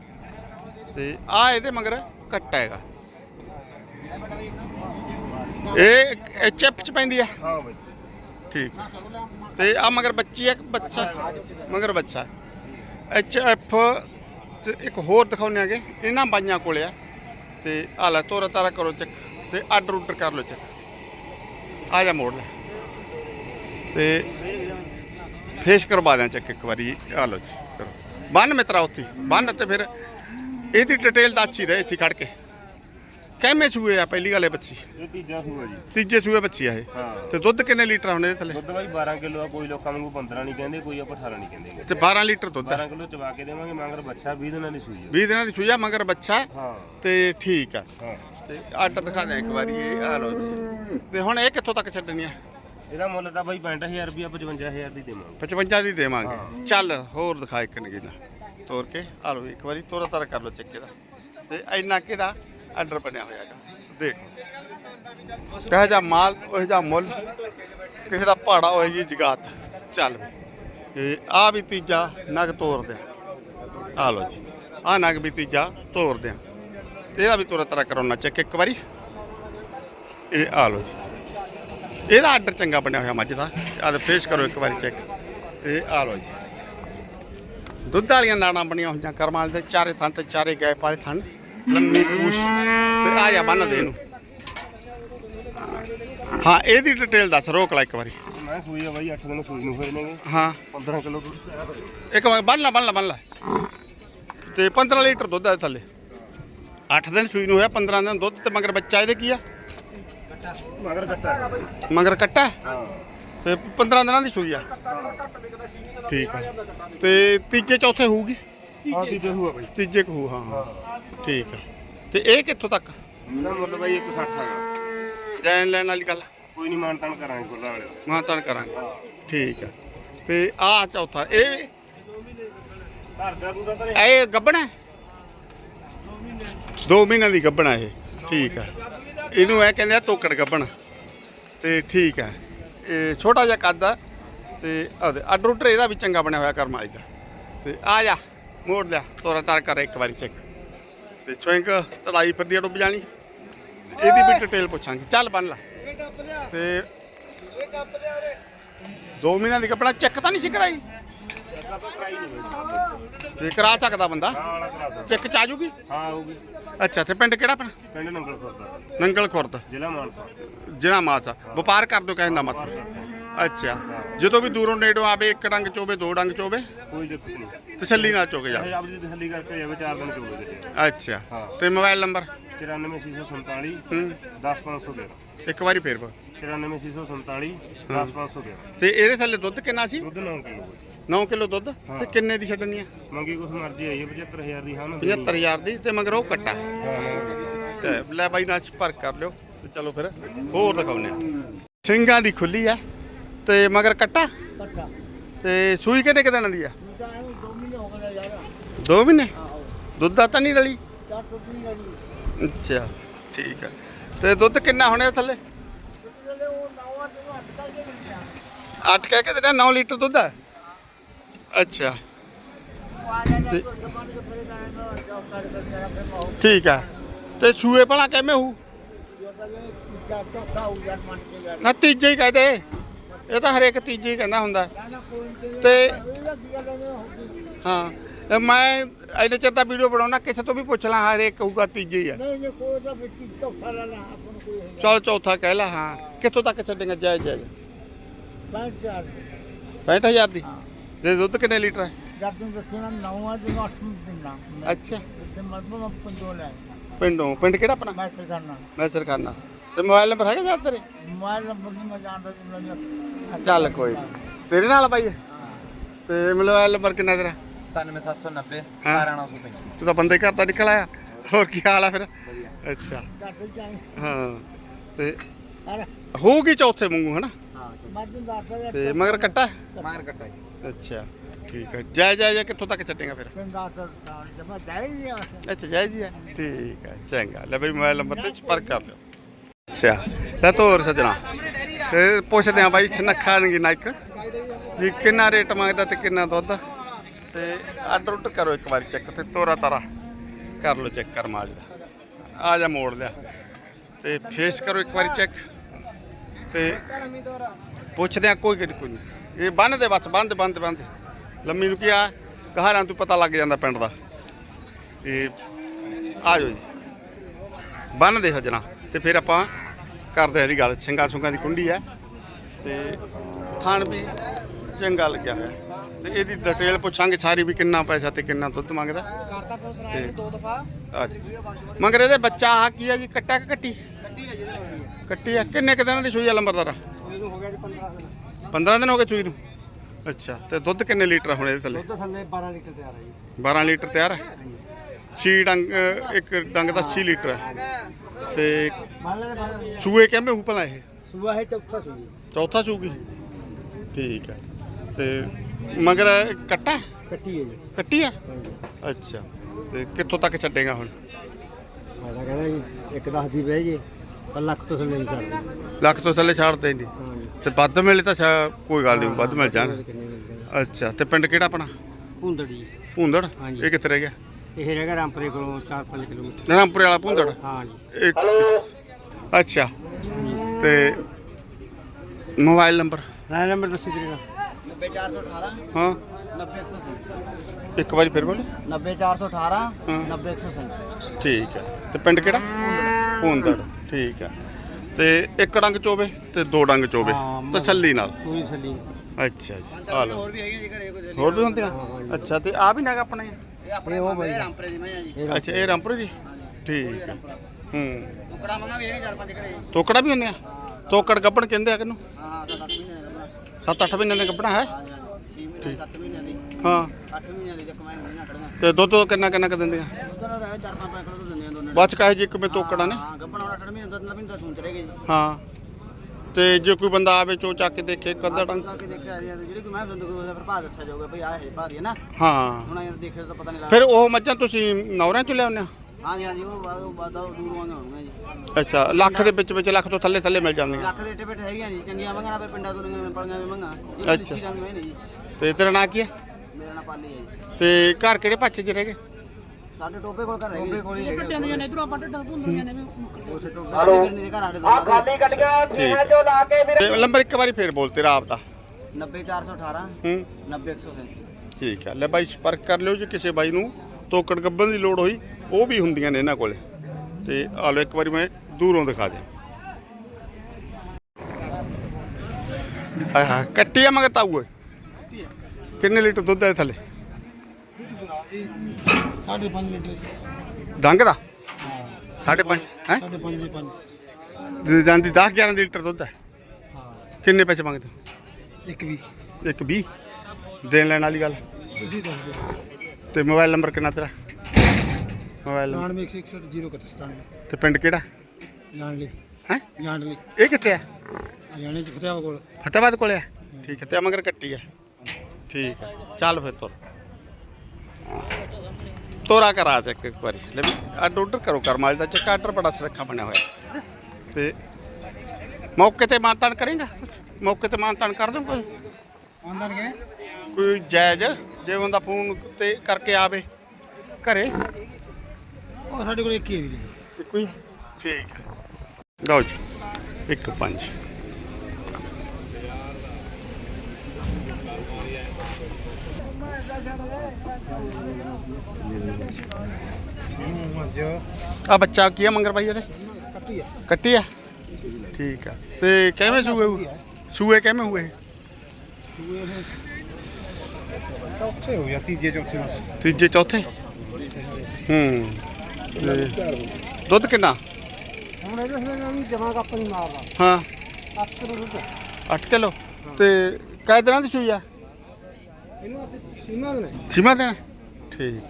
ਤੇ ਆ ਇਹਦੇ ਮਗਰ ਕੱਟਾ ਹੈਗਾ। ਇਹ ਐਚਐਫ ਚ ਪੈਂਦੀ ਹੈ ਹਾਂ ਬਾਈ। ਠੀਕ ਹੈ। ਤੇ ਆ ਮਗਰ ਬੱਚੀ ਹੈ ਕਿ ਬੱਚਾ? ਮਗਰ ਬੱਚਾ। ਐਚ ਐਫ ਤੇ ਇੱਕ ਹੋਰ ਦਿਖਾਉਂਦੇ ਆਗੇ। ਇਹਨਾਂ ਬਾਈਆਂ ਕੋਲੇ ਆ। ਤੇ ਆ ਲੈ ਤੋਰਾ ਤਾਰਾ ਕਰੋ ਚੈੱਕ। ਤੇ ਆਰਡਰ ਉਡਰ ਕਰ ਲਓ ਚੈੱਕ। ਆ ਜਾ ਮੋੜ ਲੈ। ਤੇ ਫੇਸ ਕਰਵਾ ਦਿਆਂ ਚੈੱਕ ਇੱਕ ਵਾਰੀ। ਆ ਲਓ ਜੀ ਕਰੋ। ਬੰਨ ਮਿੱਤਰਾ ਉੱਥੇ। ਬੰਨ ਤੇ ਫਿਰ ਇਹਦੀ ਡਿਟੇਲ ਦੱਸ ਹੀ ਦੇ ਇੱਥੇ ਖੜ ਕੇ। ਕਿੰਨੇ ਸੂਏ ਆ ਪਹਿਲੀ ਗੱਲ ਇਹ ਬੱਚੀ? ਇਹ ਤੀਜਾ ਸੂਆ ਜੀ। ਤੀਜੇ ਸੂਏ ਬੱਚੀ ਆ ਇਹ। ਹਾਂ। ਤੇ ਦੁੱਧ ਕਿੰਨੇ ਲੀਟਰ ਆਉਂਦੇ ਇਹਦੇ ਥੱਲੇ? ਦੁੱਧ ਬਾਈ 12 ਕਿਲੋ ਆ ਕੋਈ ਲੋਕਾਂ ਨੂੰ 15 ਨਹੀਂ ਕਹਿੰਦੇ ਕੋਈ ਆਪਾਂ 18 ਨਹੀਂ ਕਹਿੰਦੇ ਤੇ 12 ਲੀਟਰ ਦੁੱਧ ਆ। 12 ਕਿਲੋ ਚਵਾ ਕੇ ਦੇਵਾਂਗੇ ਮਗਰ ਬੱਚਾ 20 ਦਿਨਾਂ ਦੀ ਸੂਈ ਹੈ 20 ਦਿਨਾਂ ਦੀ ਚੂਜਾ ਮਗਰ ਬੱਚਾ। ਹਾਂ। ਤੇ ਠੀਕ ਆ। ਹਾਂ। ਤੇ ਆਰਡਰ ਦਿਖਾ ਦੇ ਇੱਕ ਵਾਰੀ ਇਹ ਆ ਲੋ ਤੇ ਹੁਣ ਇਹ ਕਿੱਥੋਂ ਤੱਕ ਛੱਡਣੀ ਆ? ਇਹਦਾ ਮੁੱਲ ਤਾਂ ਬਾਈ 65000 ਰੁਪਇਆ 55000 ਦੀ ਦੇਵਾਂਗੇ। 55 ਦੀ ਦੇਵਾਂਗੇ। ਚੱਲ ਹੋਰ ਦਿਖਾ ਇੱਕ ਨਗੀਨਾ ਤੋਰ ਕੇ ਆ ਲੋ ਇੱਕ ਵਾਰੀ ਤੋਰਾ ਤਾਰਾ ਕਰ ਲੋ ਚੱਕੇ ਦਾ। ਤੇ ਇੰਨਾ ਕਿਹਦਾ? ਆਰਡਰ ਬਣਿਆ ਹੋਇਆ ਹੈਗਾ। ਦੇਖੋ। ਕਹੇ ਜਾ ਮਾਲ ਉਹ ਜਾ ਮੁੱਲ, ਕਿਸੇ ਦਾ ਪਹਾੜਾ ਹੋਏ ਜੀ ਜਗਾਤ। ਚੱਲ ਇਹ ਆ ਵੀ ਤੀਜਾ ਨਗ ਤੋਰ ਦੇ ਆ ਲੋ ਜੀ। ਆ ਨਗ ਵੀ ਤੀਜਾ ਤੋਰ ਦੇ ਇਹਦਾ ਵੀ ਤੋਰਾ ਤਾਰਾ ਕਰਾਉਣਾ ਚੈੱਕ ਇੱਕ ਵਾਰੀ। ਇਹ ਆ ਲੋ ਜੀ। ਇਹਦਾ ਆਰਡਰ ਚੰਗਾ ਬਣਿਆ ਹੋਇਆ ਮੱਝ ਦਾ। ਆਹ ਫੇਸ ਕਰੋ ਇੱਕ ਵਾਰੀ ਚੈੱਕ। ਇਹ ਆ ਲੋ ਜੀ। ਦੁੱਧ ਵਾਲੀਆਂ ਨਾੜਾਂ ਬਣੀਆਂ ਹੋਈਆਂ ਕਰਮਾਂ ਵਾਲੇ ਦੇ। ਚਾਰੇ ਥਣ ਤੇ ਚਾਰੇ ਗਏ ਪਾਲੇ ਥਣ। ਲੰਮੀ ਪੂਛ। ਤੇ ਆ ਜਾ ਬੰਨ ਦੇ ਇਹਨੂੰ। ਹਾਂ ਇਹਦੀ ਡਿਟੇਲ ਦੱਸ ਰੋਕ ਲੈ ਇੱਕ ਵਾਰੀ। ਮੈਂ ਸੂਈ ਆ ਬਾਈ 8 ਦਿਨ ਸੂਈ ਨੂੰ ਹੋਏ ਨੇਗੇ। ਹਾਂ। 15 ਕਿਲੋ ਦੁੱਧ ਇੱਕ ਵਾਰ ਬੰਨ ਲਾ ਬੰਨ ਲਾ ਬੰਨ ਲਾ। ਤੇ 15 ਲੀਟਰ ਦੁੱਧ ਹੈ ਥੱਲੇ। 8 ਦਿਨ ਸੂਈ ਨੂੰ ਹੋਇਆ 15 ਦਿਨ ਦੁੱਧ ਤੇ ਮਗਰ ਬੱਚਾ ਇਹਦੇ ਕੀ ਆ? ਮਗਰ ਕੱਟਾ ਮਗਰ ਕੱਟਾ ਹਾਂ? ਤੇ 15 ਦਿਨਾਂ ਦੀ ਸੂਈ ਆ। ਠੀਕ ਆ। ਤੇ ਤੀਜੇ ਚੌਥੇ ਹੋਊਗੀ? ਹਾਂ ਤੀਜੇ ਸੂਆ ਬਾਈ। ਤੀਜੇ ਕੁ ਹਾਂ। ਹਾਂ। ਠੀਕ ਆ। ਤੇ ਇਹ ਕਿੱਥੋਂ ਤੱਕ? ਇਹਦਾ ਮੁੱਲ ਬਾਈ 160 ਹੈਗਾ। ਜੈਨ ਲੈਣ ਵਾਲੀ ਗੱਲ ਕੋਈ ਨਹੀਂ ਮਾਨਤਾਨ ਕਰਾਂਗੇ ਖੁੱਲਾ ਵਾਲੇ ਦਾ। ਮਾਤਨ ਕਰਾਂਗੇ। ਠੀਕ ਆ। ਤੇ ਆ ਚੌਥਾ ਇਹ ਘਰ ਦਾ ਤਾਂ ਇਹ ਗੱਬਣਾ ਹੈ? ਦੋ ਮਹੀਨਿਆਂ ਦੀ ਗੱਬਣਾ ਇਹ। ਠੀਕ ਆ। ਇਹਨੂੰ ਇਹ ਕਹਿੰਦੇ ਆ ਤੋਕੜ ਗੱਬਣ। ਤੇ ਠੀਕ ਆ। ਇਹ ਛੋਟਾ ਜਿਹਾ ਕੱਦ ਆ। ਤੇ ਆਹ ਆਰਡਰ ਉਡਰ ਇਹਦਾ ਵੀ ਚੰਗਾ ਬਣਿਆ ਹੋਇਆ ਕਰਮ ਵਾਲੀ ਦਾ। ਤੇ ਆ ਜਾ ਮੋੜ ਲਿਆ ਤੋਰਾ ਤਾਰ ਕਰ ਇੱਕ ਵਾਰੀ ਚੈੱਕ ਤੇ ਸਵਿੰਗ ਤੜਾਈ ਫਿਰਦੀ ਆ ਡੁੱਬ ਜਾਣੀ। ਇਹਦੀ ਵੀ ਡਿਟੇਲ ਪੁੱਛਾਂਗੇ। ਚੱਲ ਬੰਨ ਲਾ। ਤੇ ਦੋ ਮਹੀਨਿਆਂ ਦੀ ਕੱਪੜਾ ਚੈੱਕ ਤਾਂ ਨਹੀਂ ਸੀ ਕਰਾਈ? ਤੇ ਕਰਾ ਸਕਦਾ ਬੰਦਾ? ਚੈੱਕ ਚ ਆ ਜੂਗੀ? ਹਾਂ ਆਊਗੀ। ਅੱਛਾ ਤੇ ਪਿੰਡ ਕਿਹੜਾ ਆਪਣਾ? ਪਿੰਡ ਨੰਗਲ ਖੁਰਦਾ ਨੰਗਲ ਖੁਰਦ ਜ਼ਿਲ੍ਹਾ ਮਾਨਸਾ। ਜਿਹੜਾ ਮਾਤਾ ਵਪਾਰ ਕਰ ਦੋ ਕਹਿੰਦਾ ਮਤ। ਅੱਛਾ। ਜਦੋਂ ਵੀ ਦੂਰੋਂ ਨੇੜੋਂ ਆਵੇ ਇੱਕ ਡੰਗ ਚੋਵੇ ਦੋ ਡੰਗ ਚੋਵੇ? ਕੋਈ ਦਿੱਕਤ ਨਹੀਂ। ਤਸੱਲੀ ਨਾਲ ਚੋਕੇ ਜਾ। ਇਹ ਆਪਦੀ ਤਸੱਲੀ ਕਰਕੇ ਜਾਵੇ ਚਾਰ ਦਿਨ ਚੋਗੇ ਦੇ ਅੱਛਾ। ਹਾਂ। ਤੇ ਮੋਬਾਈਲ ਨੰਬਰ? 94647 ਹੂੰ। 10511 ਇੱਕ ਵਾਰੀ ਫੇਰ ਬੋਲ। 94647 10511 ਤੇ ਇਹਦੇ ਥੱਲੇ ਦੁੱਧ ਕਿੰਨਾ ਸੀ? ਦੁੱਧ 9 ਕਿਲੋ 9 ਕਿਲੋ ਦੁੱਧ? ਤੇ ਕਿੰਨੇ ਦੀ ਛੱਡਣੀ ਆ? ਮੰਗੀ ਕੁਛ ਮਰਜ਼ੀ ਆਈ ਹੈ 75000 ਦੀ ਹਾਂ ਨਾ 75000 ਦੀ ਤੇ ਮਗਰ ਉਹ ਕੱਟਾ। ਤੇ ਲੈ ਬਾਈ ਨਾਲ ਪਰ ਕਰ ਲਿਓ। ਤੇ ਚਲੋ ਫਿਰ ਹੋਰ ਦਿਖਾਉਨੇ ਆ। ਸਿੰਘਾਂ ਦੀ ਖੁੱਲੀ ਆ। ਤੇ ਮਗਰ ਕੱਟਾ? ਕੱਟਾ। ਤੇ ਸੂਈ ਕਿੰਨੇ ਕੁ ਦਿਨਾਂ ਦੀ ਆ? ਦੋ ਮਹੀਨੇ ਹੋ ਗਏ ਯਾਰ। ਦੋ ਮਹੀਨੇ? ਦੁੱਧ ਦਾ ਤਾਂ ਨਹੀਂ ਰਲੀ? ਅੱਛਾ ਠੀਕ ਹੈ ਤੇ ਦੁੱਧ ਕਿੰਨਾ ਹੋਣਾ ਥੱਲੇ? ਜਿਹੜੇ ਉਹ ਨਵਾਂ ਤੇ ਹੱਥ ਕਰ ਕੇ ਦਿੱਤਾ 8 ਕਹਿ ਕੇ ਦੇਣਾ 9 ਲੀਟਰ ਦੁੱਧ ਹੈ ਅੱਛਾ। ਉਹ ਆ। ਤੇ- ਠੀਕ ਸੂਏ ਭਲਾ ਕਿਵੇਂ ਹੂ ਨਾ ਤੀਜੇ ਹੀ ਕਹਦੇ ਇਹ ਤਾਂ ਹਰੇਕ ਤੀਜੇ ਕਹਿੰਦਾ ਹੁੰਦਾ। ਨਾ ਨਾ ਤੇ ਹਾਂ ਮੈਂ ਇਹਦੇ ਚਿਰ ਦਾ ਵੀਡੀਓ ਬਣਾਉਣਾ ਕਿਸੇ ਤੋਂ ਵੀ ਪੁੱਛ ਲਾਂ ਹਰੇਕ ਕਹੂਗਾ ਤੀਜੇ ਹੀ ਆ ਤਾਂ ਨੂੰ ਚਲ ਚੌਥਾ ਕਹਿ ਲਾ ਹਾਂ। ਕਿੱਥੋਂ ਤੱਕ ਛੱਡੇਗਾ ਜਾਇਜ਼ ਜਾਇਜ਼। ਪੰਜ ਚਾਰ 65000 ਦੀ? ਤੇ ਦੁੱਧ ਕਿੰਨੇ ਲੀਟਰ ਹੈ? ਜਦ ਤੂੰ ਦੱਸਿਆ ਨਾ ਨੌਵਾਂ ਦਿਨ ਅੱਠ ਦਿਨਾਂ ਅੱਛਾ। ਇੱਥੇ ਮਤਲਬ ਪੰਜੋ ਲੈ ਪਿੰਡੋਂ। ਪਿੰਡ ਕਿਹੜਾ ਆਪਣਾ? ਮੈਂ ਸਰਕਾਰਨਾ ਮੈਂ ਸਰਕਾਨਾ ਤੇ ਮੋਬਾਈਲ ਨੰਬਰ ਹੈਗਾ ਸਾਥ ਤੇਰੇ? ਮੋਬਾਈਲ ਨੰਬਰ ਨਹੀਂ ਮੈਂ ਜਾਣਦਾ ਤੂੰ ਚੱਲ ਕੋਈ ਨੀ। ਤੇਰੇ ਨਾਲ ਬਾਈ ਤੇ ਮੋਬਾਈਲ ਨੰਬਰ ਕਿੰਨਾ ਤੇਰਾ? 97790 ਹਾਂ। 18535 ਤੂੰ ਤਾਂ ਬੰਦੇ ਘਰ ਦਾ ਨਿਕਲ ਆਇਆ। ਹੋਰ ਕੀ ਹਾਲ ਆ ਫਿਰ? ਅੱਛਾ। ਕੱਟ ਜਾਈ ਹਾਂ। ਤੇ ਅਰੇ ਹੋਊਗੀ ਚੌਥੇ ਵਾਂਗੂ ਹਨਾ? ਮੈਂ ਤੈਨੂੰ ਦੱਸਦਾ ਤੇ ਮਗਰ ਕੱਟਾ? ਮਾਰ ਕੱਟਾ ਜੀ। ਅੱਛਾ ਠੀਕ ਹੈ ਜੈ ਜੈ ਜੈ ਕਿੱਥੋਂ ਤੱਕ ਛੱਡੇਗਾ ਫਿਰ? ਤੈਨੂੰ ਦੱਸਦਾ ਨਾਲ ਜਮਾ ਜਾਈ ਨਹੀਂ ਆ। ਅੱਛਾ ਜੈ ਜੀ ਹੈ ਠੀਕ ਹੈ ਚੰਗਾ। ਲੈ ਬਈ ਮੋਬਾਈਲ ਨੰਬਰ ਤੇ ਸੰਪਰਕ ਕਰ ਲਿਓ। ਅੱਛਾ। ਲੈ ਤੋਰ ਸਜਣਾ। ਤੇ ਪੁੱਛਦੇ ਆ ਬਾਈ ਛਨੱਖਾ ਨਗੀ ਵੀ ਕਿੰਨਾ ਰੇਟ ਮੰਗਦਾ ਤੇ ਕਿੰਨਾ ਦੁੱਧ? ਤੇ ਆਰਡਰ ਉੱਡ ਕਰੋ ਇੱਕ ਵਾਰੀ ਚੈੱਕ ਤੇ, ਤੋਰਾ ਤਾਰਾ। ਕਰ ਲਓ ਚੈੱਕ ਕਰ ਮਾਲ ਦਾ ਆ ਜਾ ਮੋੜ ਲਿਆ। ਤੇ ਫੇਸ ਕਰੋ ਇੱਕ ਵਾਰੀ ਚੈੱਕ। ਤੇ ਪੁੱਛਦੇ ਆ ਕੋਈ ਕੋਈ ਨਹੀਂ। ਇਹ ਬੰਨ ਦੇ ਬਸ ਬੰਦ ਬੰਦ ਬੰਦ ਲੰਮੀ ਨੂੰ ਕੀ ਆ? ਕਹਾਰਾਂ ਤੋਂ ਪਤਾ ਲੱਗ ਜਾਂਦਾ ਪਿੰਡ ਦਾ। ਤੇ ਆ ਜਾਓ ਜੀ। ਬੰਨ ਦੇ ਸੱਜਣਾ। ਤੇ ਫਿਰ ਆਪਾਂ ਕਰਦੇ ਆ ਇਹਦੀ ਗੱਲ ਸਿੰਘਾਂ ਸੁੰਗਾਂ ਦੀ ਕੁੰਡੀ ਹੈ ਤੇ ਥਣ ਵੀ ਚੰਗਾ ਲੱਗਿਆ ਹੋਇਆ। ਤੇ ਇਹਦੀ ਡਿਟੇਲ ਪੁੱਛਾਂਗੇ ਸਾਰੀ ਵੀ ਕਿੰਨਾ ਪੈਸਾ ਤੇ ਕਿੰਨਾ ਦੁੱਧ ਮੰਗਦਾ। ਕਰਤਾ ਪੁੱਛ ਰਹਾ ਹੈ ਦੋ ਦਫਾ। ਬੱਚਾ ਆ ਕੀ ਆ ਜੀ? ਕੱਟਾ ਕਿ ਕੱਟੀ? ਕੱਟੀ ਆ ਕਿੰਨੇ ਕੁ ਦਿਨਾਂ ਦੀ ਸੂਈ ਆ ਲੰਬਰਦਾਰਾ? ਇਹਨੂੰ ਹੋ ਗਿਆ ਜੀ 15 ਦਿਨ 15 ਦਿਨ ਹੋ ਗਏ ਸੂਈ ਨੂੰ। ਅੱਛਾ ਤੇ ਦੁੱਧ ਕਿੰਨੇ ਲੀਟਰ ਹੁਣ ਇਹਦੇ ਥੱਲੇ? ਦੁੱਧ ਥੱਲੇ 12 ਲੀਟਰ ਤਿਆਰ ਹੈ ਜੀ। 12 ਲੀਟਰ ਤਿਆਰ ਹੈ? ਛੀ ਡੰਗ ਇੱਕ ਡੰਗ ਦਾ 80 ਲੀਟਰ ਹੈ। ਤੇ ਸੂਏ ਕਿਵੇਂ ਹੂ ਭਲਾ ਇਹ? ਸੂਆ ਹੈ ਚੌਥਾ ਸੂਈ ਚੌਥਾ ਸੂਗੀ ਠੀਕ ਹੈ। ਤੇ ਮਗਰ ਕੱਟਾ? ਕੱਟੀ ਹੈ ਜੀ। ਕੱਟੀ ਆ ਅੱਛਾ। ਤੇ ਕਿੱਥੋਂ ਤੱਕ ਛੱਡੇਗਾ ਹੁਣ? ਫਾਇਦਾ ਕਹਿੰਦਾ ਜੀ ਇੱਕ ਦਸ ਦੀ ਬਹਿ ਜੇ ਤਾਂ ਲੱਖ ਤੋਂ ਥੱਲੇ ਨਹੀਂ ਚੱਲਦੀ ਲੱਖ ਤੋਂ ਥੱਲੇ ਛੱਡਦੇ ਨਹੀਂ। ਤੇ ਵੱਧ ਮਿਲੇ ਤਾਂ ਸ਼ਾ- ਕੋਈ ਗੱਲ ਨਹੀਂ ਵੱਧ ਮਿਲ ਜਾਣ। ਕਿੰਨੇ ਮਿਲ ਜਾਣ। ਅੱਛਾ। ਤੇ ਪਿੰਡ ਕਿਹੜਾ ਆਪਣਾ? ਭੁੰਦੜੀ ਭੂੰਦੜ? ਹਾਂਜੀ। ਇਹ ਕਿੱਥੇ ਰਹਿ ਗਿਆ? ਇਹ ਹੈਗਾ ਰਾਮਪੁਰੇ ਕੋਲੋਂ 4-5 ਕਿਲੋਮੀਟਰ। ਰਾਮਪੁਰੇ ਵਾਲਾ ਭੂੰਦੜ ਹਾਂ ਜੀ। ਇੱਕ ਅੱਛਾ। ਤੇ ਮੋਬਾਈਲ ਨੰਬਰ? ਰਾਇ ਨੰਬਰ ਦੱਸੀ ਤੇਰਾ 90418 ਹਾਂ। 90137 ਇੱਕ ਵਾਰੀ ਫਿਰ ਬੋਲ। 90418 ਹਾਂ। 90137 ਠੀਕ ਹੈ। ਤੇ ਪਿੰਡ ਕਿਹੜਾ? ਭੂੰਦੜ ਠੀਕ ਹੈ। ਤੇ ਇੱਕ ਡੰਗ ਚੋਵੇ ਤੇ ਦੋ ਡੰਗ ਚੋਵੇ। ਤਸੱਲੀ ਨਾਲ। ਕੋਈ ਛੱਡੀ ਅੱਛਾ ਜੀ। ਹੋਰ ਵੀ ਹੈਗੇ ਜੀ ਘਰੇ ਕੋਈ ਹੋਰ ਵੀ ਹੁੰਦੀਆਂ? ਅੱਛਾ ਤੇ ਆ ਵੀ ਨਾਗਾ ਆਪਣੇ ਇਹ ਆਪਣੇ ਉਹ ਬਈ। ਰਾਮਪੁਰੇ ਦੀ ਮੈਂ ਜੀ। ਅੱਛਾ ਇਹ ਰਾਮਪੁਰ ਜੀ ਠੀਕ। ਹੈ ਹੂੰ। ਟੁਕੜਾ ਮੰਗਾ ਵੀ ਹੈਗੇ ਚਾਰ ਪੰਜ ਘਰੇ ਤੋਕੜਾ ਵੀ ਹੁੰਦੇ ਆ? ਤੋਕੜ ਗੱਬਣ ਕਹਿੰਦੇ ਆ ਕਿਨੂੰ ਹਾਂ ਤਾਂ 8 ਮਹੀਨੇ ਦਾ 7-8 ਮਹੀਨੇ ਦੇ ਗੱਬਣਾ ਹੈ? ਹਾਂਜੀ ਹਾਂਜੀ 6 ਮਹੀਨੇ 7 ਮਹੀਨਿਆਂ ਦੀ। ਹਾਂ। 8 ਮਹੀਨਿਆਂ ਦੀ ਜਕਮਾਈ ਹੋਣੀ ਨਾ ਖੜੀਆਂ ਤੇ ਦੁੱਧ ਕਿੰਨਾ ਕਿੰਨਾ ਕ ਦਿੰਦੇ ਆ? ਉਧਰ ਦਾ ਚਾਰ ਪੰਜ ਪੈਕਟ ਤੋਂ ਦਿੰਦੇ ਆ ਦੋਨੇ ਬਾਅਦ ਚ ਕਹੇ ਜੀ ਇੱਕ ਮੇ ਤੋਕੜਾ ਨੇ। ਹਾਂ ਗੱਪਣ ਵਾਲਾ 8 ਮਹੀਨੇ ਦਾ ਤਿੰਨ ਮਹੀਨੇ ਦਾ ਸੂਣ ਚੜੇਗੇ ਜੀ। ਹਾਂ। ਤੇ ਜੇ ਕੋਈ ਬੰਦਾ ਆਵੇ ਚੋ ਚੱਕ ਕੇ ਦੇਖੇ ਇੱਕ ਅੱਧਾ ਡੰਗ ਆ ਕੇ ਦੇਖਿਆ ਜੀ ਜਿਹੜੀ ਕੋਈ ਮੈਂ ਬੰਦੂ ਕੋਈ ਫਿਰ ਭਾਅ ਦੱਸਿਆ ਜਾਊਗਾ ਭਈ ਆਹ ਹੈ ਭਾਅ ਦੀ ਹੈ ਨਾ। ਹਾਂ। ਹੁਣ ਯਾਰ ਦੇਖੇ ਤਾਂ ਪਤਾ ਨਹੀਂ ਲੱਗਦਾ। ਫਿਰ ਉਹ ਮੱਝਾਂ ਤੁਸੀਂ ਨੌਰਿਆਂ ਚ ਲਿਆਉਂਦੇ ਆ ਹਾਂਜੀ ਹਾਂਜੀ ਉਹ ਉਹ ਬਾਦਾ ਦੂਰੋਂ ਆਉਂਦੇ ਹੋਣਗੇ ਜੀ। ਅੱਛਾ ਲੱਖ ਦੇ ਵਿੱਚ ਵਿੱਚ ਲੱਖ ਤੋਂ ਥੱਲੇ ਥੱਲੇ ਮਿਲ ਜਾਂਦੀਆਂ। ਲੱਖ ਦੇ ਬੈਠੇ ਹੈਗੀਆਂ ਜੀ ਚੰਗੀਆਂ ਮੰਗਣਾ ਫਿਰ ਪਿੰਡਾਂ ਤੋਂ ਲਈਆਂ ਪਲੀਆਂ ਵੀ ਮੰਗਾ। ਇਹ ਅੱਛਾ। ਲਿੱਸੀ ਦਾ ਵੀ ਨਹੀਂ ਜੀ। ਤੇ ਤੇਰਾ ਨਾਂ ਕੀ ਹੈ? ਮੇਰਾ ਨਾਮ ਪਾਲੀ ਹੈ ਜੀ। ਤੇ ਘਰ ਕਿਹੜੇ ਪਾਸੇ 'ਚ ਰਹਿ ਗਏ? ਸਾਡੇ ਟੋਪੇ ਕੋਲ ਘਰ ਰਹਿ ਗਏ ਕੋਲ ਹੀ ਟੱਟਿਆਂ ਦੇ ਨੇ ਇਧਰੋਂ ਆਪਾਂ ਟੱਟਾਂ ਭੁੱਲ ਜਾਂਦੇ ਵੀ ਸਾਡੇ ਫਿਰਨੀ ਦੇ ਘਰ ਸਾਡੇ ਦੋ ਠੀਕ ਤੇ ਨੰਬਰ ਇੱਕ ਵਾਰੀ ਫੇਰ ਬੋਲ ਤੇਰਾ ਆਪ ਦਾ 90418 ਹੂੰ। 90137 ਠੀਕ ਹੈ ਲੈ ਬਾਈ ਸੰਪਰਕ ਕਰ ਲਿਓ ਜੇ ਕਿਸੇ ਬਾਈ ਨੂੰ। ਤੋਕੜ ਗੱਬਨ ਦੀ ਲੋੜ ਹੋਈ ਉਹ ਵੀ ਹੁੰਦੀਆਂ ਨੇ ਇਹਨਾਂ ਕੋਲੇ। ਤੇ ਆ ਲਓ ਇੱਕ ਵਾਰੀ ਮੈਂ ਦੂਰੋਂ ਦਿਖਾ ਦੇ ਆਹ ਕੱਟੀ ਆ ਮਗਰ ਤਾਊ ਓਏ। ਕਿੰਨੇ ਲੀਟਰ ਦੁੱਧ ਹੈ ਥੱਲੇ? ਸਾਢੇ 5 ਲੀਟਰ ਡੰਗ ਦਾ? ਸਾਢੇ ਪੰਜ ਹੈ? ਸਾਢੇ 5 5 ਜਾਂਦੀ 10 11 ਲੀਟਰ ਦੁੱਧ ਹੈ? ਕਿੰਨੇ ਪੈਸੇ ਮੰਗਦੇ? ਇੱਕ ਵੀ ਇੱਕ 20 ਦੇਣ ਲੈਣ ਵਾਲੀ ਗੱਲ। ਤੁਸੀਂ ਦੱਸ ਦਿਓ। ਤੇ ਮੋਬਾਈਲ ਨੰਬਰ ਕਿੰਨਾ ਤੇਰਾ? Mobile number. 9161 ਤੇ ਪਿੰਡ ਕਿਹੜਾ? ਜਾਣ ਲਈ ਹੈ? ਜਾਣ ਲਈ ਇਹ ਕਿੱਥੇ ਹੈ? ਜਾਣੇ ਚ ਫਤਿਆਵਾ ਕੋਲ। ਫਤਿਆਬਾਦ ਕੋਲੇ ਹੈ? ਠੀਕ ਹੈ ਤੇ ਮਗਰ ਕੱਟੀ ਹੈ। ਠੀਕ ਹੈ। ਚੱਲ ਫਿਰ ਤੁਰ। ਤੋਰਾ ਕਰਾ ਚੱਕ ਇੱਕ ਵਾਰੀ। ਲੈ ਅੱਡ ਆਰਡਰ ਕਰੋ ਕਰਮਾਲ ਦਾ ਚੱਕਾ ਆਰਡਰ ਬੜਾ ਸੁਰੱਖਾ ਬਣਿਆ ਹੋਇਆ। ਤੇ ਮੌਕੇ ਤੇ ਮਾਨਤਾਨ ਕਰੇਗਾ? ਮੌਕੇ ਤੇ ਮਾਨਤਾਨ ਕਰ ਦੂੰ ਕੋਈ? ਆਂਦਰ ਗਏ ਕੋਈ ਜਾਇਜ਼ ਜੇ ਬੰਦਾ ਫੋਨ ਤੇ ਕਰਕੇ ਆਵੇ ਘਰੇ। ਉਹ ਸਾਡੇ ਕੋਲ ਇੱਕ ਹੀ ਹੈ ਵੀਰੇ। ਤੇ ਕੋਈ ਠੀਕ ਹੈ। ਲਓ ਜੀ ਇੱਕ ਪੰਜ। ਆ ਬੱਚਾ ਕੀ ਆ ਮੰਗਰ ਭਾਈ ਇਹਦੇ? ਕੱਟੀ ਹੈ ਕੱਟੀ ਆ? ਠੀਕ ਆ। ਤੇ ਕਿਵੇਂ ਸੂਏ? ਸੂਏ ਕਿਵੇਂ ਹੋਏ? ਚੌਥੇ ਹੋ ਜਾਂ ਤੀਜੇ ਚੌਥੇ ਬਸ। ਤੀਜੇ ਚੌਥੇ? ਹੂੰ। ਦੁੱਧ ਕਿੰਨਾ? ਹੁਣ ਇਹਦੇ ਸੇ ਨਾ ਜਮਾ ਕੱਪ ਨਹੀਂ ਮਾਰਦਾ ਹਾਂ। 8 ਕਿਲੋ ਦੁੱਧ। 8 ਕਿਲੋ। ਤੇ ਕੈ ਦਿਨਾਂ ਦੀ ਸੂਈ ਆ? ਇਹਨੂੰ ਸੀਮਾ ਦੇ ਨੇ ਸੀਮਾ ਦੇਣਾ ਠੀਕ।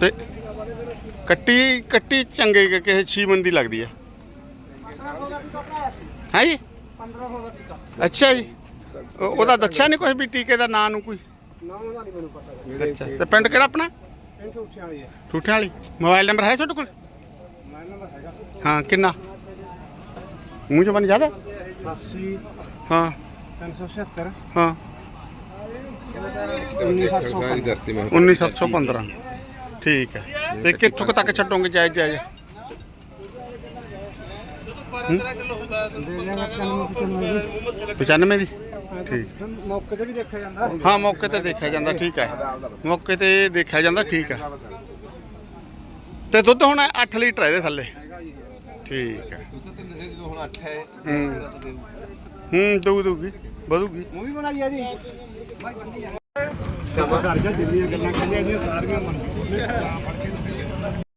ਤੇ ਕੱਟੀ ਕੱਟੀ ਚੰਗੇ ਕਿ ਕਿਸੇ ਛੀਮਨ ਦੀ ਲੱਗਦੀ ਹੈ ਹੈ ਜੀ? 1500 ਦਾ ਟਿਕਾ ਅੱਛਾ ਜੀ। ਉਹ- ਉਹਦਾ ਦੱਸਿਆ ਨਹੀਂ ਕੋਈ ਵੀ ਟੀਕੇ ਦਾ ਨਾਂ ਨੂੰ ਕੋਈ? ਨਾ ਉਹਦਾ ਨਹੀਂ ਮੈਨੂੰ ਪਤਾ। ਅੱਛਾ ਤੇ ਪਿੰਡ ਕਿਹੜਾ ਆਪਣਾ? ਇਹ ਉੱਠਿਆ ਵਾਲੀ ਹੈ ਠੂਠਿਆਂ ਵਾਲੀ। ਮੋਬਾਈਲ ਨੰਬਰ ਹੈ ਤੁਹਾਡੇ ਕੋਲ? ਮੈਂ ਨੰਬਰ ਹੈਗਾ। ਹਾਂ ਕਿੰਨਾ? ਮੂੰਹ ਜਵਾਨੀ ਜ਼ਿਆਦਾ 80 ਹਾਂ। 376 ਹਾਂ। 19715 ਠੀਕ ਹੈ। ਤੇ ਕਿੱਥੋਂ ਤੱਕ ਛੱਡੋਗੇ ਜਾਇਜ਼ ਜਾਇਜ਼? ਦੇ ਜਾਗਾ ਕੰਨ ਵਿੱਚ 95 ਦੀ? ਠੀਕ। ਮੌਕੇ ਤੇ ਵੀ ਦੇਖਿਆ ਜਾਂਦਾ ਹਾਂ, ਮੌਕੇ ਤੇ ਦੇਖਿਆ ਜਾਂਦਾ, ਠੀਕ ਹੈ। ਮੌਕੇ ਤੇ ਦੇਖਿਆ ਜਾਂਦਾ, ਠੀਕ ਹੈ। ਤੇ ਦੁੱਧ ਹੁਣ 8 ਲੀਟਰ ਹੈ ਇਹਦੇ ਥੱਲੇ। ਠੀਕ ਹੈ। ਹੁਣ 8 ਹੈ। ਹੂੰ ਹੂੰ ਦਊ ਦਊਗੀ, ਵਧੂਗੀ। ਮੂਵੀ ਬਣਾਈ ਆ ਜੀ।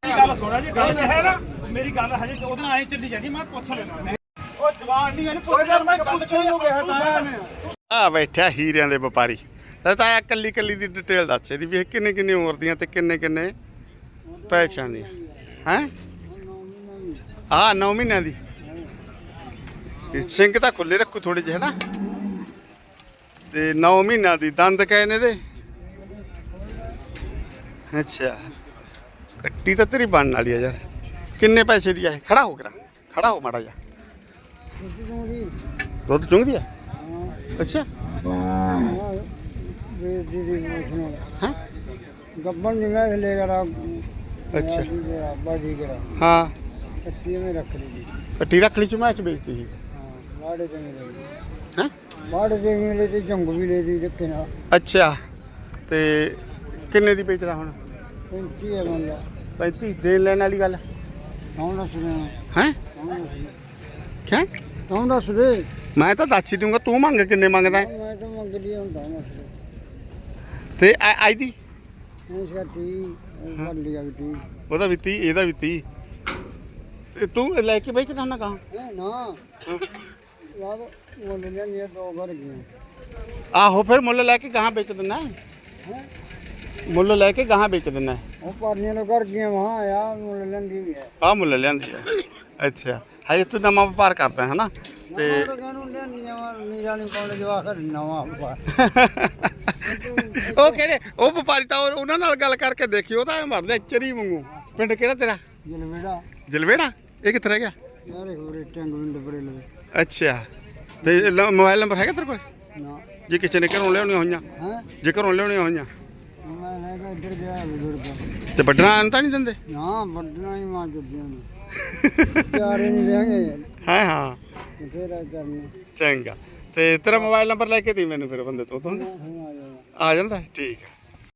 ਗੱਲ ਸੁਣਾ ਜੀ ਗੱਲ ਹੈ ਨਾ ਮੇਰੀ ਗੱਲ ਹਜੇ ਉਹਦੇ ਨਾਲ ਐ ਚੱਲੀ ਜਾਂਦੀ ਮੈਂ ਪੁੱਛ ਲੈਣਾ ਉਹ ਜਵਾਨ ਨਹੀਂ ਇਹਨੂੰ ਪੁੱਛ ਲੈਣਾ ਮੈਂ ਪੁੱਛਣ ਨੂੰ ਗਿਆ ਤਾਂ ਆ ਬੈਠਿਆ ਹੀਰਿਆਂ ਦੇ ਵਪਾਰੀ। ਤਾਂ ਆ ਕੱਲੀ ਕੱਲੀ ਦੀ ਡਿਟੇਲ ਦੱਸ ਇਹਦੀ ਵੀ ਇਹ ਕਿੰਨੇ ਕਿੰਨੇ ਉਮਰ ਦੀਆਂ ਤੇ ਕਿੰਨੇ ਕਿੰਨੇ ਪੈਸਿਆਂ ਦੀਆਂ। ਹੈ? ਆ 9 ਮਹੀਨਿਆਂ ਦੀ। ਇਹ ਸਿੰਘ ਤਾਂ ਖੁੱਲੇ ਰੱਖੂ ਥੋੜੇ ਜਿਹੇ ਹਨਾ ਤੇ 9 ਮਹੀਨਿਆਂ ਦੀ ਦੰਦ ਕਹੇ ਨੇ ਦੇ ਅੱਛਾ ਕੱਟੀ ਤਾਂ ਤੇਰੀ ਬਣਨ ਵਾਲੀ ਆ ਯਾਰ ਕਿੰਨੇ ਪੈਸੇ ਦੀ ਆ ਇਹ ਖੜਾ ਹੋ ਕਰਾ ਖੜਾ ਹੋ ਮਾੜਾ ਜਾ ਦੁੱਧ ਚੁੰਗਦੀ ਆ ਅੱਛਾ ਹਾਂ ਗੱਬਨ ਨਿਗਾਹ ਲੈ ਕਰਾ ਅੱਛਾ ਬਾਜੀ ਕਰਾ ਹਾਂ ਕੱਟੀ में रख ली ਕੱਟੀ ਰੱਖ ਲਈ ਚੁਮਾ ਚ ਵੇਚਤੀ ਸੀ हाँ बाड़े से मिले ਹੈਂ ਮਾੜ ਦੇ ਵੀ ਲੈਦੇ ਜੰਗ ਵੀ ਲੈਦੇ ਰੱਖੇ ਨਾਲ ਅੱਛਾ ਤੇ ਕਿੰਨੇ ਦੀ ਵੇਚਦਾ ਹੁਣ? 35 ਹੈ ਬੰਦਾ 35 ਦੇਣ ਲੈਣ ਵਾਲੀ ਗੱਲ? ਕੌਣ ਦੱਸ ਰਿਹਾ? ਹੈ? ਕਿਆ ਕੌਣ ਦੱਸ ਦੇ ਮੈਂ ਤਾਂ ਦੱਸ ਹੀ ਦੂੰਗਾ ਤੂੰ ਮੰਗ ਕਿੰਨੇ ਮੰਗਦਾ? ਹੈ ਮੈਂ ਤਾਂ ਮੰਗ ਲਈ ਹੁੰਦਾ ਨਾ ਤੇ ਆਈ ਦੀ? ਇਸ ਦਾ 30 ਕਰ ਲਿਆ ਵੀ 30 ਉਹਦਾ ਵੀ 30 ਇਹਦਾ ਵੀ 30 ਤੇ ਤੂੰ ਲੈ ਕੇ ਬੈਠਦਾ ਨਾ ਕਹਾ? ਨਾ। ਯਾਰ वो ले लिया दो घर गए ਆਹੋ ਫਿਰ ਮੁੱਲ ਲੈ ਕੇ ਗਾਹਾਂ ਵੇਚ ਦਿੰਦਾ ਹੈ। हैं ਮੁੱਲ ਲੈ ਕੇ ਗਾਹਾਂ ਵੇਚ ਦਿੰਦਾ ਹੈ। वो पानी तो कर गए वहाँ यार वो ले लेंदी भी है ਆਹ ਮੁੱਲ ਲਿਆਂਦੀ ਹੈ ਅੱਛਾ ਹਜੇ ਤੂੰ ਨਵਾਂ ਵਪਾਰ ਕਰਦਾ ਹੈ ਹਨਾ ਤੇ तो कहूं लेंदी है मीरा ने कॉलेज वाकर नवा व्यापार ਉਹ ਕਿਹੜੇ ਉਹ ਵਪਾਰੀ ਤਾਂ ਉਹ- ਉਹਨਾਂ ਨਾਲ ਗੱਲ ਕਰਕੇ ਦੇਖਿਓ ਉਹ ਤਾਂ ਐ ਮਰਦੇ ਚਰੀ ਵਾਂਗੂ ਪਿੰਡ ਕਿਹੜਾ ਤੇਰਾ जलवेड़ा ਜਲਵੇੜਾ ਇਹ ਕਿੱਥੇ ਰਹਿ ਗਿਆ यार एक बड़े टैंग में बड़े लगे ਅੱਛਾ ਤੇ ਲ- ਮੋਬਾਈਲ ਨੰਬਰ ਹੈਗਾ ਤੇਰੇ ਕੋਲ? ਨਾ। ਜੇ ਕਿਸੇ ਨੇ ਘਰੋਂ ਲਿਆਉਣੀਆਂ ਹੋਈਆਂ। ਹੈ? ਜੇ ਘਰੋਂ ਲਿਆਉਣੀਆਂ ਹੋਈਆਂ। ਮੈਂ ਲੈ ਕੇ ਇੱਧਰ ਗਿਆ ਬਜ਼ੁਰਗ। ਤੇ ਵੱਢਣਾ ਤਾਂ ਨਹੀਂ ਦਿੰਦੇ? ਨਾ ਵੱਡਣਾ ਹੀ ਮਾਂ ਚੁੱਕਿਆ ਨੇ। ਚਾਰੇ ਨਹੀਂ ਲੈਣਗੇ ਹਾਂ ਹਾਂ। ਕਰਨਾ ਚੰਗਾ। ਤੇ ਤੇਰਾ ਮੋਬਾਈਲ ਨੰਬਰ ਲੈ ਕੇ ਦੇ ਮੈਨੂੰ ਫਿਰ ਬੰਦੇ ਤੋਂ ਤੋਂ ਹੁਣ ਆ ਜਾਏਗਾ ਆ ਜਾਂਦਾ ਠੀਕ ਹੈ